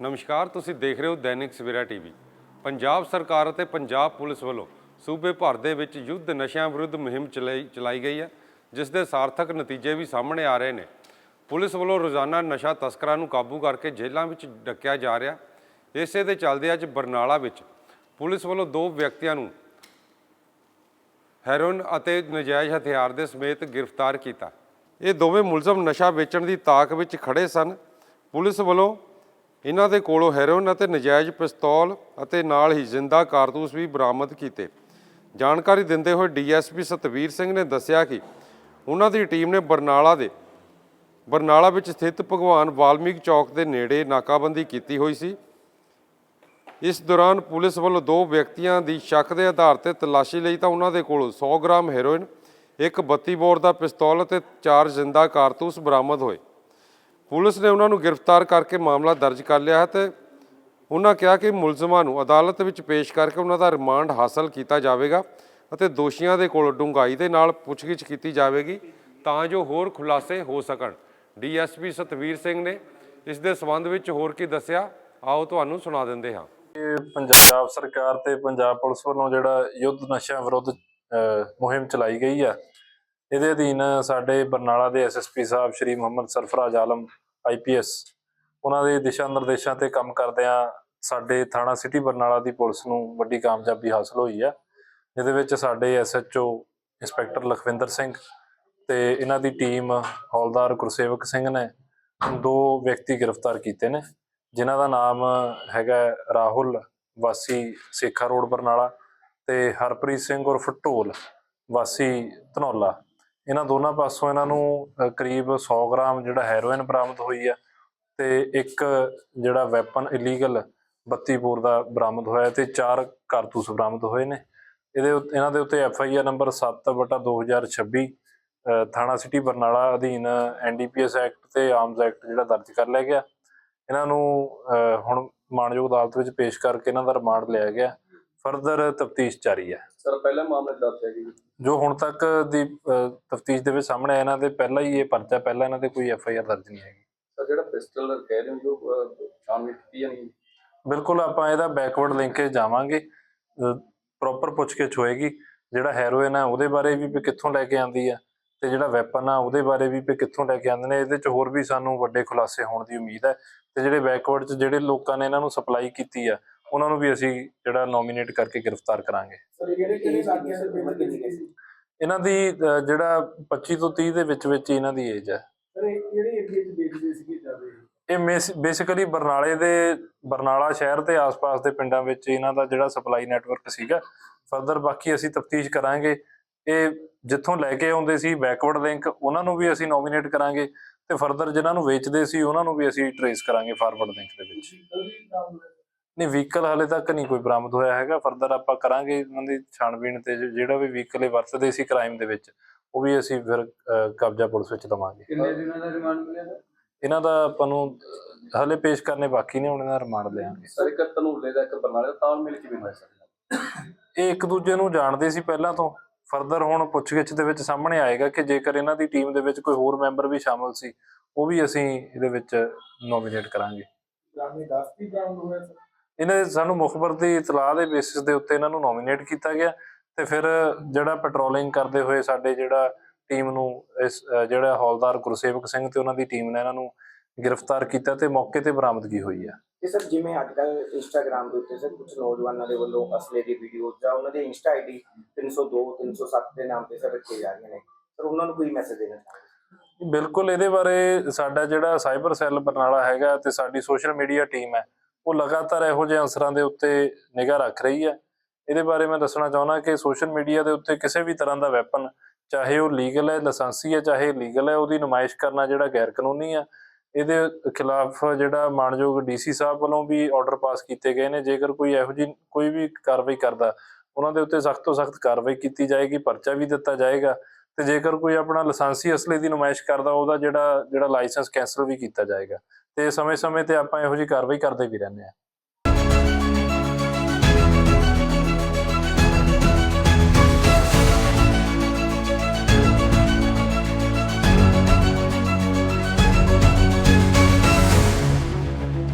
ਨਮਸਕਾਰ, ਤੁਸੀਂ ਦੇਖ ਰਹੇ ਹੋ ਦੈਨਿਕ ਸਵੇਰਾ ਟੀਵੀ। ਪੰਜਾਬ ਸਰਕਾਰ ਅਤੇ ਪੰਜਾਬ ਪੁਲਿਸ ਵੱਲੋਂ ਸੂਬੇ ਭਰ ਦੇ ਵਿੱਚ ਯੁੱਧ ਨਸ਼ਿਆਂ ਵਿਰੁੱਧ ਮੁਹਿੰਮ ਚਲਾਈ ਚਲਾਈ ਗਈ ਹੈ, ਜਿਸ ਦੇ ਸਾਰਥਕ ਨਤੀਜੇ ਵੀ ਸਾਹਮਣੇ ਆ ਰਹੇ ਨੇ। ਪੁਲਿਸ ਵੱਲੋਂ ਰੋਜ਼ਾਨਾ ਨਸ਼ਾ ਤਸਕਰਾਂ ਨੂੰ ਕਾਬੂ ਕਰਕੇ ਜੇਲ੍ਹਾਂ ਵਿੱਚ ਡੱਕਿਆ ਜਾ ਰਿਹਾ। ਇਸੇ ਦੇ ਚੱਲਦੇ ਅੱਜ ਬਰਨਾਲਾ ਵਿੱਚ ਪੁਲਿਸ ਵੱਲੋਂ ਦੋ ਵਿਅਕਤੀਆਂ ਨੂੰ ਹੈਰੋਇਨ ਅਤੇ ਨਜਾਇਜ਼ ਹਥਿਆਰ ਦੇ ਸਮੇਤ ਗ੍ਰਿਫਤਾਰ ਕੀਤਾ। ਇਹ ਦੋਵੇਂ ਮੁਲਜ਼ਮ ਨਸ਼ਾ ਵੇਚਣ ਦੀ ਤਾਕ ਵਿੱਚ ਖੜੇ ਸਨ। ਪੁਲਿਸ ਵੱਲੋਂ ਇਹਨਾਂ ਦੇ ਕੋਲੋਂ ਹੈਰੋਇਨ ਅਤੇ ਨਜਾਇਜ਼ ਪਿਸਤੌਲ ਅਤੇ ਨਾਲ ਹੀ ਜ਼ਿੰਦਾ ਕਾਰਤੂਸ ਵੀ ਬਰਾਮਦ ਕੀਤੇ। ਜਾਣਕਾਰੀ ਦਿੰਦੇ ਹੋਏ ਡੀਐਸਪੀ ਸਤਵੀਰ ਸਿੰਘ ਨੇ ਦੱਸਿਆ ਕਿ ਉਹਨਾਂ ਦੀ ਟੀਮ ਨੇ ਬਰਨਾਲਾ ਦੇ ਬਰਨਾਲਾ ਵਿੱਚ ਸਥਿਤ ਭਗਵਾਨ ਵਾਲਮੀਕ ਚੌਕ ਦੇ ਨੇੜੇ ਨਾਕਾਬੰਦੀ ਕੀਤੀ ਹੋਈ ਸੀ। ਇਸ ਦੌਰਾਨ ਪੁਲਿਸ ਵੱਲੋਂ ਦੋ ਵਿਅਕਤੀਆਂ ਦੀ ਸ਼ੱਕ ਦੇ ਆਧਾਰ ਤੇ ਤਲਾਸ਼ੀ ਲਈ ਤਾਂ ਉਹਨਾਂ ਦੇ ਕੋਲੋਂ 100 ਗ੍ਰਾਮ ਹੈਰੋਇਨ, ਇੱਕ 32 ਬੋਰ ਦਾ ਪਿਸਤੌਲ ਅਤੇ ਚਾਰ ਜ਼ਿੰਦਾ ਕਾਰਤੂਸ ਬਰਾਮਦ ਹੋਏ। ਪੁਲਿਸ ਨੇ ਉਹਨਾਂ ਨੂੰ ਗ੍ਰਿਫਤਾਰ ਕਰਕੇ ਮਾਮਲਾ ਦਰਜ ਕਰ ਲਿਆ ਹੈ ਤੇ ਉਹਨਾਂ ਕਿਹਾ ਕਿ ਮੁਲਜ਼ਮਾਂ ਨੂੰ ਅਦਾਲਤ ਵਿੱਚ ਪੇਸ਼ ਕਰਕੇ ਉਹਨਾਂ ਦਾ ਰਿਮਾਂਡ ਹਾਸਲ ਕੀਤਾ ਜਾਵੇਗਾ ਅਤੇ ਦੋਸ਼ੀਆਂ ਦੇ ਕੋਲ ਡੂੰਘਾਈ ਦੇ ਨਾਲ ਪੁੱਛਗਿੱਛ ਕੀਤੀ ਜਾਵੇਗੀ ਤਾਂ ਜੋ ਹੋਰ ਖੁਲਾਸੇ ਹੋ ਸਕਣ। ਡੀਐਸਪੀ ਸਤਵੀਰ ਸਿੰਘ ਨੇ ਇਸ ਦੇ ਸੰਬੰਧ ਵਿੱਚ ਹੋਰ ਕੀ ਦੱਸਿਆ, ਆਓ ਤੁਹਾਨੂੰ ਸੁਣਾ ਦਿੰਦੇ ਹਾਂ। ਇਹ ਪੰਜਾਬ ਸਰਕਾਰ ਤੇ ਪੰਜਾਬ ਪੁਲਿਸ ਵੱਲੋਂ ਜਿਹੜਾ ਯੁੱਧ ਨਸ਼ਿਆਂ ਵਿਰੁੱਧ ਮੁਹਿੰਮ ਚਲਾਈ ਗਈ ਆ ਇਹਦੇ ਅਧੀਨ ਸਾਡੇ ਬਰਨਾਲਾ ਦੇ ਐਸਐਸਪੀ ਸਾਹਿਬ ਸ਼੍ਰੀ ਮੁਹੰਮਦ ਸਰਫਰਾਜ਼ ਆਲਮ ਆਈਪੀਐਸ ਉਹਨਾਂ ਦੇ ਦਿਸ਼ਾ ਨਿਰਦੇਸ਼ਾਂ ਤੇ ਕੰਮ ਕਰਦਿਆਂ ਸਾਡੇ ਥਾਣਾ ਸਿਟੀ ਬਰਨਾਲਾ ਦੀ ਪੁਲਿਸ ਨੂੰ ਵੱਡੀ ਕਾਮਯਾਬੀ ਹਾਸਲ ਹੋਈ ਆ ਜਿਹਦੇ ਵਿੱਚ ਸਾਡੇ ਐਸਐਚਓ ਇੰਸਪੈਕਟਰ ਲਖਵਿੰਦਰ ਸਿੰਘ ਤੇ ਇਹਨਾਂ ਦੀ ਟੀਮ ਹੌਲਦਾਰ ਗੁਰਸੇਵਕ ਸਿੰਘ ਨੇ ਦੋ ਵਿਅਕਤੀ ਗ੍ਰਿਫਤਾਰ ਕੀਤੇ ਨੇ, ਜਿਨ੍ਹਾਂ ਦਾ ਨਾਮ ਹੈਗਾ ਰਾਹੁਲ ਵਾਸੀ ਸੇਖਾ ਰੋਡ ਬਰਨਾਲਾ ਤੇ ਹਰਪ੍ਰੀਤ ਸਿੰਘ ਉਰਫ ਢੋਲ ਵਾਸੀ ਧਨੌਲਾ। ਇਹਨਾਂ ਦੋਨਾਂ ਪਾਸੋਂ ਇਹਨਾਂ ਨੂੰ ਕਰੀਬ 100 ਗ੍ਰਾਮ ਜਿਹੜਾ ਹੈਰੋਇਨ ਬਰਾਮਦ ਹੋਈ ਆ ਤੇ ਇੱਕ ਜਿਹੜਾ ਵੈਪਨ ਇਲੀਗਲ 32 ਬੋਰ ਦਾ ਬਰਾਮਦ ਹੋਇਆ ਤੇ ਚਾਰ ਕਾਰਤੂਸ ਬਰਾਮਦ ਹੋਏ ਨੇ। ਇਹਦੇ ਉੱਤੇ- ਇਹਨਾਂ ਦੇ ਉੱਤੇ ਐਫ ਆਈ ਆਰ ਨੰਬਰ 7/2026 ਅ, ਥਾਣਾ ਸਿਟੀ ਬਰਨਾਲਾ ਅਧੀਨ ਐਨਡੀਪੀਐਸ ਐਕਟ ਤੇ ਆਰਮਸ ਐਕਟ ਜਿਹੜਾ ਦਰਜ ਕਰ ਲਿਆ ਗਿਆ। ਇਹਨਾਂ ਨੂੰ ਹੁਣ ਮਾਨਯੋਗ ਅਦਾਲਤ ਵਿੱਚ ਪੇਸ਼ ਕਰਕੇ ਇਹਨਾਂ ਦਾ ਰਿਮਾਂਡ ਲਿਆ ਗਿਆ। ਫਰਦਰ ਤਫਤੀਸ਼ ਜਾਰੀ ਹੈ। ਸਰ ਪਹਿਲਾ ਮਾਮਲਾ ਦਰਜ ਹੈ ਜੀ। ਜੋ ਹੁਣ ਤੱਕ ਦੀ ਤਫਤੀਸ਼ ਦੇ ਵਿੱਚ ਸਾਹਮਣੇ ਆਇਆ ਇਹਨਾਂ ਦੇ ਪਹਿਲਾਂ ਹੀ ਇਹ ਪਰਚਾ ਪਹਿਲਾਂ ਇਹਨਾਂ ਦੇ ਕੋਈ ਐਫ ਆਈ ਆਰ ਦਰਜ ਨਹੀਂ ਹੈਗੀ। ਸਰ ਜਿਹੜਾ ਪਿਸਟਲ ਕਹਿ ਰਹੇ ਹੋ ਜੋ ਸ਼ਾਮਿਲ ਕੀਤੀ ਜਾਂ ਨਹੀਂ ਬਿਲਕੁਲ ਆਪਾਂ ਇਹਦਾ ਬੈਕਵਰਡ ਲਿੰਕੇਜ ਜਾਵਾਂਗੇ। ਪ੍ਰੋਪਰ ਪੁੱਛਗਿੱਛ ਹੋਏਗੀ। ਜਿਹੜਾ ਹੈਰੋਇਨ ਹੈ ਉਹਦੇ ਬਾਰੇ ਵੀ ਵੀ ਕਿੱਥੋਂ ਲੈ ਕੇ ਆਂਦੀ ਆ ਤੇ ਜਿਹੜਾ ਵੈਪਨ ਆ ਉਹਦੇ ਬਾਰੇ ਵੀ ਵੀ ਕਿੱਥੋਂ ਲੈ ਕੇ ਆਉਂਦੇ ਨੇ? ਇਹਦੇ ਚ ਹੋਰ ਵੀ ਸਾਨੂੰ ਵੱਡੇ ਖੁਲਾਸੇ ਹੋਣ ਦੀ ਉਮੀਦ ਹੈ। ਤੇ ਜਿਹੜੇ ਬੈਕਵਰਡ ਚ ਜਿਹੜੇ ਲੋਕਾਂ ਨੇ ਇਹਨਾਂ ਨੂੰ ਸਪਲਾਈ ਕੀਤੀ ਆ ਉਹਨਾਂ ਨੂੰ ਵੀ ਅਸੀਂ ਜਿਹੜਾ ਨੋਮੀਨੇਟ ਕਰਕੇ ਗ੍ਰਿਫਤਾਰ ਕਰਾਂਗੇ। ਸਰ ਕਿਹੜੇ ਕਿਹੜੇ ਸਾਥੀਆਂ ਦੇ ਪੇਮੈਂਟ ਕੀਤੀ ਗਈ ਸੀ? ਇਹਨਾਂ ਦੀ ਜਿਹੜਾ 25 ਤੋਂ 30 ਦੇ ਵਿੱਚ ਵਿੱਚ ਇਹਨਾਂ ਦੀ ਏਜ ਹੈ ਸਰ ਇਹ ਕਿਹੜੇ ਏਰੀਆ 'ਚ ਵੇਚਦੇ ਸੀਗੇ ਜਾਂਦੇ ਇਹ? ਬੇਸਿਕਲੀ ਬਰਨਾਲੇ ਦੇ ਬਰਨਾਲਾ ਸ਼ਹਿਰ ਤੇ ਆਸ-ਪਾਸ ਦੇ ਪਿੰਡਾਂ ਵਿੱਚ ਇਹਨਾਂ ਦਾ ਜਿਹੜਾ ਸਪਲਾਈ ਨੈਟਵਰਕ ਸੀਗਾ। ਫਰਦਰ ਬਾਕੀ ਅਸੀਂ ਤਫਤੀਸ਼ ਕਰਾਂਗੇ। ਇਹ ਜਿੱਥੋਂ ਲੈ ਕੇ ਆਉਂਦੇ ਸੀ ਬੈਕਵਰਡ ਲਿੰਕ ਉਹਨਾਂ ਨੂੰ ਵੀ ਅਸੀਂ ਨੋਮੀਨੇਟ ਕਰਾਂਗੇ ਤੇ ਫਰਦਰ ਜਿਨ੍ਹਾਂ ਨੂੰ ਵੇਚਦੇ ਸੀ ਉਹਨਾਂ ਨੂੰ ਵੀ ਅਸੀਂ ਟਰੇਸ ਕਰਾਂਗੇ ਫਾਰਵਰਡ ਲਿੰਕ ਦੇ ਵਿੱਚ। ਨਹੀਂ ਵਹੀਕਲ ਹਾਲੇ ਤੱਕ ਨਹੀਂ ਕੋਈ ਬਰਾਮਦ ਹੋਇਆ ਹੈਗਾ। ਫਰਦਰ ਆਪਾਂ ਕਰਾਂਗੇ ਉਹਨਾਂ ਦੀ ਛਾਣਬੀਣ ਤੇ ਜਿਹੜਾ ਵੀ ਵਹੀਕਲ ਇਹ ਵਰਤਦੇ ਸੀ ਕ੍ਰਾਈਮ ਦੇ ਵਿੱਚ ਉਹ ਵੀ ਅਸੀਂ ਫਿਰ ਕਬਜ਼ਾ ਪੁਲਿਸ ਵਿੱਚ ਲਵਾਂਗੇ ਕਿੰਨੇ ਦਿਨਾਂ ਦਾ ਰਿਮਾਂਡ ਮਿਲਿਆ ਸਰ? ਇਹਨਾਂ ਦਾ ਆਪਾਂ ਨੂੰ ਹਲੇ ਪੇਸ਼ ਕਰਨੇ ਬਾਕੀ ਨੇ ਹੁਣ ਇਹਨਾਂ ਦਾ ਰਿਮਾਂਡ ਲਿਆਂਗੇ। ਸਰ ਇੱਕ ਤਨੂਲੇ ਦਾ ਇੱਕ ਬਰਨਾਲੇ ਦਾ ਤਾਲਮੇਲ ਕਿਵੇਂ ਹੋਇਆ ਸਰ। ਇਹ ਇੱਕ ਦੂਜੇ ਨੂੰ ਜਾਣਦੇ ਸੀ ਪਹਿਲਾਂ ਤੋਂ। ਫਰਦਰ ਹੁਣ ਪੁੱਛਗਿੱਛ ਦੇ ਵਿੱਚ ਸਾਹਮਣੇ ਆਏਗਾ ਕਿ ਜੇਕਰ ਇਹਨਾਂ ਦੀ ਟੀਮ ਦੇ ਵਿੱਚ ਕੋਈ ਹੋਰ ਮੈਂਬਰ ਵੀ ਸ਼ਾਮਲ ਸੀ ਉਹ ਵੀ ਅਸੀਂ ਇਹਦੇ ਵਿੱਚ ਨੋਮੀਨੇਟ ਕਰਾਂਗੇ। ਗ੍ਰਾਮੀ 10 ਦੀ ਬਰਾਮਦ ਹੋਇਆ ਸਰ? ਇਹਨਾਂ ਸਾਨੂੰ ਮੁਖਬਰ ਦੀ ਇਤਲਾਹ ਦੇ ਬੇਸਿਸ ਦੇ ਉੱਤੇ ਇਹਨਾਂ ਨੂੰ ਨੋਮੀਨੇਟ ਕੀਤਾ ਗਿਆ ਤੇ ਫਿਰ ਜਿਹੜਾ ਪੈਟਰੋਲਿੰਗ ਕਰਦੇ ਹੋਏ ਸਾਡੇ ਜਿਹੜਾ ਟੀਮ ਨੂੰ ਇਸ ਜਿਹੜਾ ਹੌਲਦਾਰ ਗੁਰਸੇਵਕ ਸਿੰਘ ਤੇ ਉਹਨਾਂ ਦੀ ਟੀਮ ਨੇ ਇਹਨਾਂ ਨੂੰ ਗ੍ਰਿਫਤਾਰ ਕੀਤਾ ਤੇ ਮੌਕੇ ਤੇ ਬਰਾਮਦਗੀ ਹੋਈ ਆ। ਤੇ ਸਰ ਜਿਵੇਂ ਅੱਜ ਕੱਲ ਇੰਸਟਾਗ੍ਰam ਦੇ ਉੱਤੇ ਸਰ ਕੁਝ ਨੌਜਵਾਨਾਂ ਦੇ ਵੱਲੋਂ ਅਸਲੇ ਦੀ ਵੀਡੀਓਜ਼ ਜਾਂ ਉਹਨਾਂ ਦੇ ਇੰਸਟਾ ਆਈਡੀ 302 307 ਦੇ ਨਾਮ ਤੇ ਸਰ ਰੱਖੇ ਜਾ ਰਹੀਆਂ ਨੇ। ਸਰ ਉਹਨਾਂ ਨੂੰ ਕੋਈ ਮੈਸੇਜ ਦੇਣਾ ਚਾਹੁੰਦੇ ਬਿਲਕੁਲ ਇਹਦੇ ਬਾਰੇ ਸਾਡਾ ਜਿਹੜਾ ਸਾਈਬਰ ਸੈੱਲ ਬਰਨਾਲਾ ਹੈਗਾ ਤੇ ਸਾਡੀ ਸੋਸ਼ਲ ਮੀਡੀਆ ਟੀਮ ਹੈ ਉਹ ਲਗਾਤਾਰ ਇਹੋ ਜਿਹੇ ਅਨਸਰਾਂ ਦੇ ਉੱਤੇ ਨਿਗਾਹ ਰੱਖ ਰਹੀ ਹੈ। ਇਹਦੇ ਬਾਰੇ ਮੈਂ ਦੱਸਣਾ ਚਾਹੁੰਦਾ ਕਿ ਸੋਸ਼ਲ ਮੀਡੀਆ ਦੇ ਉੱਤੇ ਕਿਸੇ ਵੀ ਤਰ੍ਹਾਂ ਦਾ ਵੈਪਨ, ਚਾਹੇ ਉਹ ਲੀਗਲ ਹੈ, ਲਾਇਸੈਂਸੀ ਹੈ, ਚਾਹੇ ਲੀਗਲ ਹੈ, ਉਹਦੀ ਨੁਮਾਇਸ਼ ਕਰਨਾ ਜਿਹੜਾ ਗੈਰ ਕਾਨੂੰਨੀ ਆ, ਇਹਦੇ ਖਿਲਾਫ ਜਿਹੜਾ ਮਾਨਯੋਗ ਡੀਸੀ ਸਾਹਿਬ ਵੱਲੋਂ ਵੀ ਆਰਡਰ ਪਾਸ ਕੀਤੇ ਗਏ ਨੇ। ਜੇਕਰ ਕੋਈ ਇਹੋ ਜਿਹੀ, ਕੋਈ ਵੀ ਕਾਰਵਾਈ ਕਰਦਾ, ਉਹਨਾਂ ਦੇ ਉੱਤੇ ਸਖਤ ਤੋਂ ਸਖਤ ਕਾਰਵਾਈ ਕੀਤੀ ਜਾਏਗੀ, ਪਰਚਾ ਵੀ ਦਿੱਤਾ ਜਾਏਗਾ ਤੇ ਜੇਕਰ ਕੋਈ ਆਪਣਾ ਲਾਇਸੈਂਸੀ ਅਸਲੇ ਦੀ ਨੁਮਾਇਸ਼ ਕਰਦਾ, ਉਹਦਾ ਜਿਹੜਾ ਜਿਹੜਾ ਲਾਇਸੈਂਸ ਕੈਂਸਲ ਵੀ ਕੀਤਾ ਜਾਏਗਾ। ਤੇ ਸਮੇਂ-ਸਮੇਂ ਤੇ ਆਪਾਂ ਇਹੋ ਜਿਹੀ ਕਾਰਵਾਈ ਕਰਦੇ ਵੀ ਰਹਿੰਦੇ ਹਾਂ।